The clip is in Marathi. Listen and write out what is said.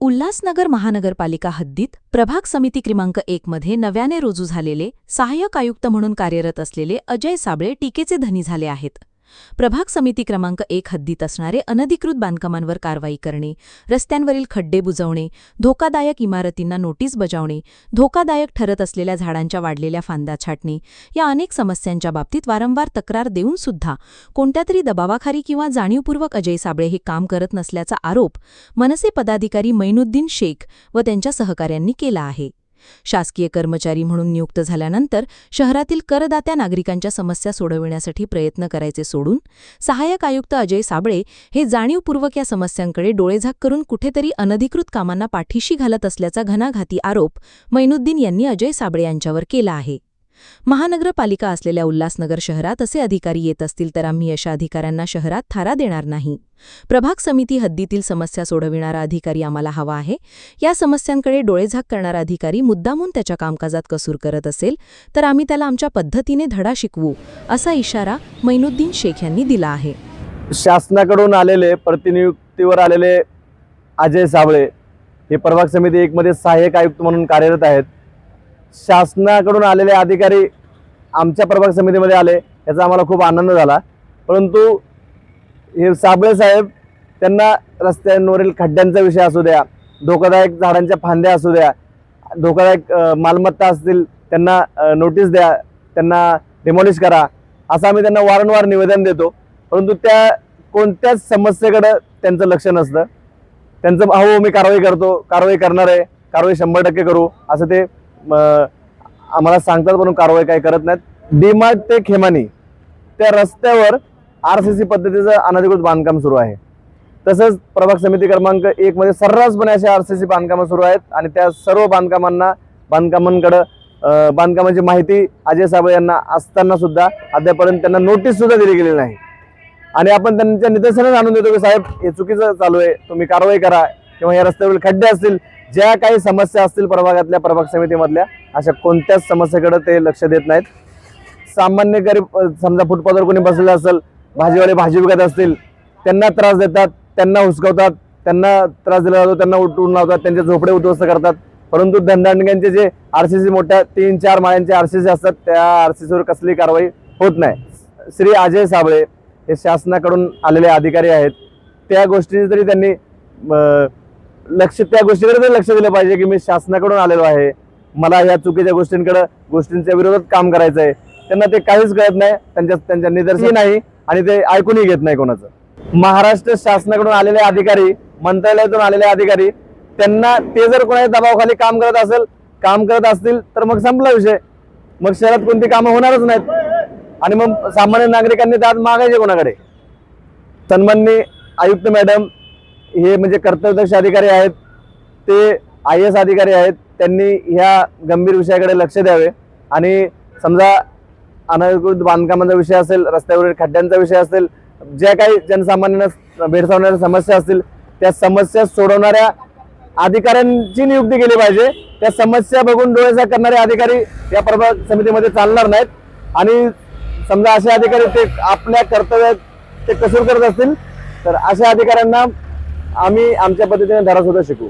उल्हासनगर महानगरपालिका हद्दीत प्रभाग समिती क्रमांक एक मध्ये नव्याने रुजू झालेले सहाय्यक आयुक्त म्हणून कार्यरत असलेले अजय साबळे टीकेचे धनी झाले आहेत. प्रभाग समिती क्रमांक एक हद्दीत असणारे अनधिकृत बांधकामांवर कारवाई करणे रस्त्यांवरील खड्डे बुजवणे धोकादायक इमारतींना नोटीस बजावणे धोकादायक ठरत असलेल्या झाडांच्या वाढलेल्या फांद्या छाटणे या अनेक समस्यांच्या बाबतीत वारंवार तक्रार देऊन सुद्धा कोणत्यातरी दबावाखाली किंवा जाणीवपूर्वक अजय साबळे हे काम करत नसल्याचा आरोप मनसे पदाधिकारी मैनुद्दीन शेख व त्यांच्या सहकाऱ्यांनी केला आहे. शासकीय कर्मचारी म्हणून नियुक्त झाल्यानंतर शहरातील करदात्या नागरिकांच्या समस्या सोडविण्यासाठी प्रयत्न करायचे सोडून सहाय्यक आयुक्त अजय साबळे हे जाणीवपूर्वक या समस्यांकडे डोळेझाक करून कुठेतरी अनधिकृत कामांना पाठीशी घालत असल्याचा घणाघाती आरोप मैनुद्दीन यांनी अजय साबळे यांच्यावर केला आहे. महानगरपालिका असलेल्या उल्हासनगर शहरात असे अधिकारी येत असतील तर आम्ही अशा अधिकाऱ्यांना शहरात थारा देणार नाही. प्रभाग समिती हद्दीतील समस्या सोडविणारा अधिकारी आम्हाला हवा आहे. या समस्यांकडे डोळेझाक करणारा अधिकारी मुद्दामून त्याच्या कामकाजात कसूर करत असेल तर आम्ही त्याला आमच्या पद्धतीने धडा शिकवू असा इशारा मैनुद्दीन शेख यांनी दिला आहे. शासनाकडून आलेले प्रतिनियुक्तीवर आलेले अजय साबळे हे प्रभाग समिती एकमध्ये सहाय्यक आयुक्त म्हणून कार्यरत आहेत. शासनाकडून आलेले अधिकारी आमच्या प्रभाग समितीमध्ये आले याचा आम्हाला खूप आनंद झाला. परंतु हे साबळे साहेब त्यांना रस्त्यांवरील खड्ड्यांचा विषय असू द्या धोकादायक झाडांच्या फांद्या असू द्या धोकादायक मालमत्ता असतील त्यांना नोटीस द्या त्यांना डिमॉलिश करा असं आम्ही त्यांना वारंवार निवेदन देतो. परंतु त्या कोणत्याच समस्येकडं त्यांचं लक्ष नसतं. त्यांचं अहो मी कारवाई करतो कारवाई करणार आहे कारवाई शंभर टक्के करू असं ते आम्हाला सांगतात म्हणून कारवाई काही करत नाहीत. डीमार्ट ते खेमानी त्या रस्त्यावर आर सी सी पद्धतीचं अनधिकृत बांधकाम सुरू आहे. तसंच प्रभाग समिती क्रमांक एक मध्ये सर्रासपणे असे आर सी सी बांधकामं सुरू आहेत आणि त्या सर्व बांधकामांना बांधकामांकडं बांधकामाची माहिती अजय साबळे यांना असताना सुद्धा अद्यापर्यंत त्यांना नोटीस सुद्धा दिली गेली नाही. आणि आपण त्यांच्या निदर्शनास आणून देतो की साहेब हे चुकीचं चालू आहे तुम्ही कारवाई करा किंवा या रस्त्यावरील खड्डे असतील ज्या काही समस्या असतील प्रभागातल्या प्रभाग समितीमधल्या अशा कोणत्याच समस्येकडे ते लक्ष देत नाहीत. सामान्य गरीब समजा फुटपाथवर कोणी बसलेलं असेल भाजीवाले भाजी विकत असतील त्यांना त्रास देतात त्यांना हुसकवतात त्यांना त्रास दिला जातो त्यांना उठवून लावतात त्यांचे झोपडे उद्ध्वस्त करतात. परंतु धनदांडग्यांचे जे आरसीसी मोठ्या तीन चार माळ्यांचे आरसीसी असतात त्या आरसीसीवर कसली कारवाई होत नाही. श्री अजय साबळे हे शासनाकडून आलेले अधिकारी आहेत. त्या गोष्टी तरी त्यांनी लक्ष त्या गोष्टीकडे तरी लक्ष दिलं पाहिजे की मी शासनाकडून आलेलो आहे मला या चुकीच्या गोष्टींकडे गोष्टींच्या विरोधात काम करायचं आहे त्यांना ते काहीच कळत नाही त्यांच्या त्यांच्या निदर्शनी नाही आणि ते ऐकूनही घेत नाही कोणाचं. महाराष्ट्र शासनाकडून आलेले अधिकारी मंत्रालयातून आलेले अधिकारी त्यांना ते जर कोणाच्या दबावाखाली काम करत असेल काम करत असतील तर मग संपला विषय. मग शहरात कोणती कामं होणारच नाहीत. आणि मग सामान्य नागरिकांनी त्यात मागायचे कोणाकडे? सन्माननीय आयुक्त मॅडम हे म्हणजे कर्तव्यदक्ष अधिकारी आहेत ते आय एस अधिकारी आहेत त्यांनी ह्या गंभीर विषयाकडे लक्ष द्यावे. आणि समजा अनधिकृत बांधकामाचा विषय असेल रस्त्यावरील खड्ड्यांचा विषय असेल ज्या काही जनसामान्यांना भेडसावणाऱ्या समस्या असतील त्या समस्या सोडवणाऱ्या अधिकाऱ्यांची नियुक्ती केली पाहिजे. त्या समस्या बघून डोळेसा करणारे अधिकारी या प्रभाग समितीमध्ये चालणार नाहीत. आणि समजा असे अधिकारी ते आपल्या कर्तव्यात ते कसूर करत असतील तर अशा अधिकाऱ्यांना आम्ही आमच्या पद्धतीने धडा सुद्धा शिकू.